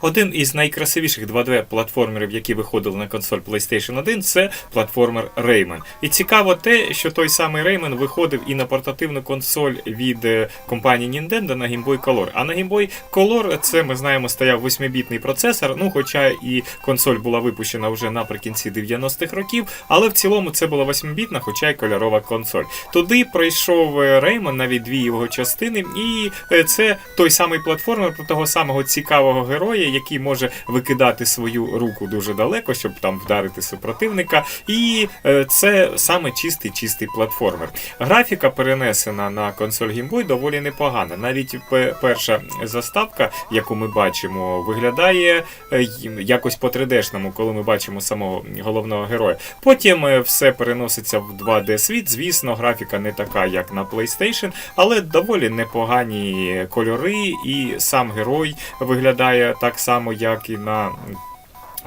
Один із найкрасивіших 2D-платформерів, які виходили на консоль PlayStation 1, це платформер Rayman. І цікаво те, що той самий Rayman виходив і на портативну консоль від е, компанії Nintendo на Game Boy Color. А на Game Boy Color це ми знаємо стояв 8-бітний процесор. Ну, хоча і консоль була випущена вже наприкінці 90-х років, але в цілому це була 8-бітна, хоча й кольорова консоль. Туди пройшов е, Rayman, навіть дві його частини, і е, це той самий платформер про того самого цікавого героя, який може викидати свою руку дуже далеко, щоб там вдарити супротивника. І е, це саме чистий чистий платформер. Графіка перенесена на консоль Boy доволі непогана. Навіть перша заставка, яку ми бачимо, виглядає е, якось по 3D-шному, коли ми бачимо самого головного героя. Потім е, все переноситься в 2D світ. Звісно, графіка не така, як на PlayStation, але доволі непогані кольори, і сам герой виглядає так само, як і на.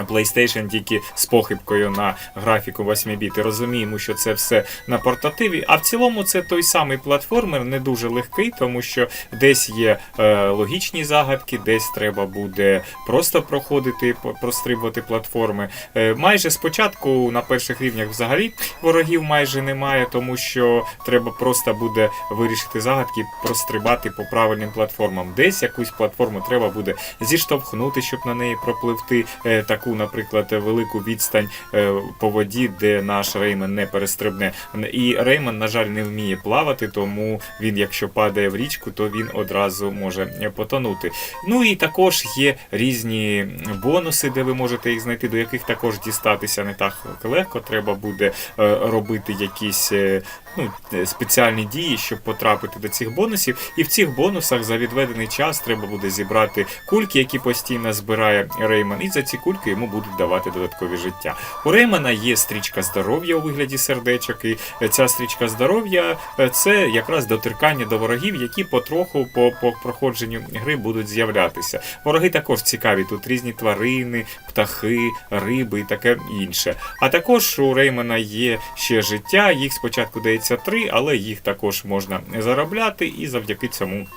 PlayStation тільки з похибкою на графіку 8 біт. І розуміємо, що це все на портативі. А в цілому це той самий платформер, не дуже легкий, тому що десь є е, логічні загадки, десь треба буде просто проходити, прострибувати платформи. Е, майже спочатку на перших рівнях взагалі ворогів майже немає, тому що треба просто буде вирішити загадки, прострибати по правильним платформам. Десь якусь платформу треба буде зіштовхнути, щоб на неї пропливти е, таку, наприклад, велику відстань е, по воді, де наш Рейман не перестрибне. І Рейман, на жаль, не вміє плавати, тому він, якщо падає в річку, то він одразу може потонути. Ну і також є різні бонуси, де ви можете їх знайти, до яких також дістатися не так легко. Треба буде е, робити якісь е, ну, е, спеціальні дії, щоб потрапити до цих бонусів. І в цих бонусах за відведений час треба буде зібрати кульки, які постійно збирає Рейман, і за ці кульки йому будуть давати додаткові життя. У Реймана є стрічка здоров'я у вигляді сердечок, і е, ця стрічка здоров'я е, це якраз доторкання до ворогів, які потроху по, по проходженню гри будуть з'являтися. Вороги також цікаві. Тут різні тварини, птахи, риби і таке інше. А також у Реймана є ще життя. Їх спочатку дається три, але їх також можна заробляти і завдяки цьому.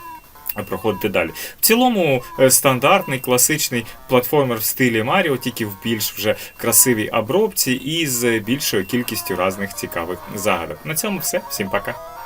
Проходити далі. В цілому е, стандартний класичний платформер в стилі Маріо, тільки в більш вже красивій обробці і з більшою кількістю різних цікавих загадок. На цьому все. Всім пока.